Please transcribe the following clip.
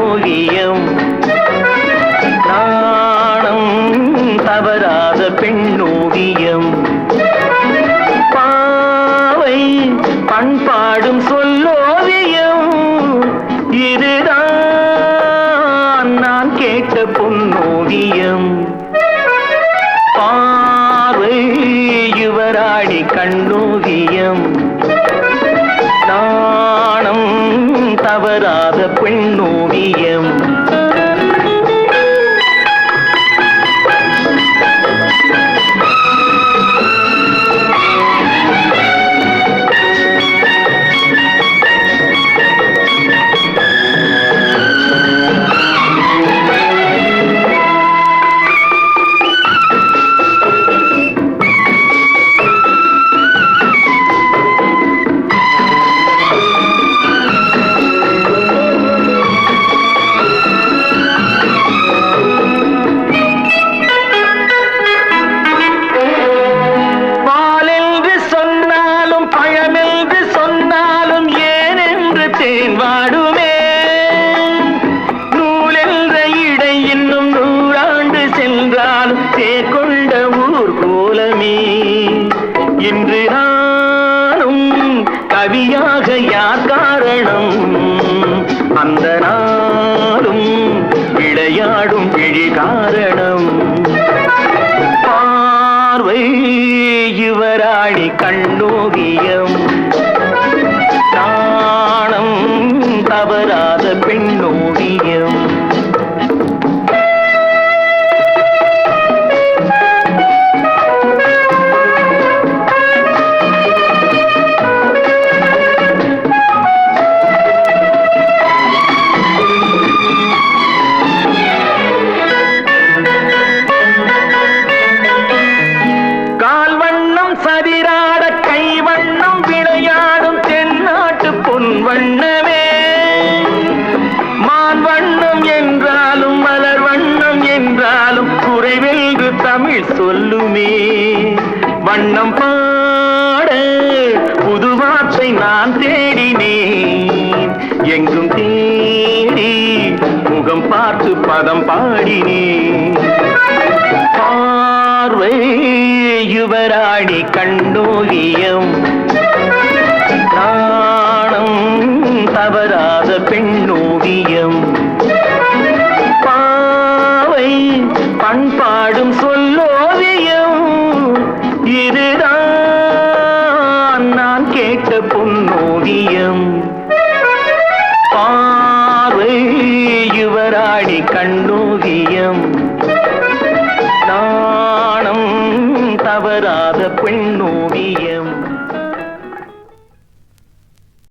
ஓவியம் நாணம் தவறாத பெண்ணோவியம். பாவை பண்பாடும் சொல்லோவியம். இதுதான் நான் கேட்ட பொன்னோவியம் பார்வை யுவராணி கண்ணோவியம். நாணம் தவறாத பெண்ணோவியம் கவியாக யார் காரணம்? அந்த நாளும் விளையாடும் விழி காரணம். பார்வை யுவராணி கண்ணோவியம் வண்ணம் பாட புது வார்த்தை நான் தேடினேன். எங்கும் தேடி முகம் பார்த்து பதம் பாடினேன். பார்வை யுவராணி கண்டோவியம் நாணம் தவறாத பெண்ணோ கண்ணோவியம் நாணம் தவறாத பெண்ணோவியம்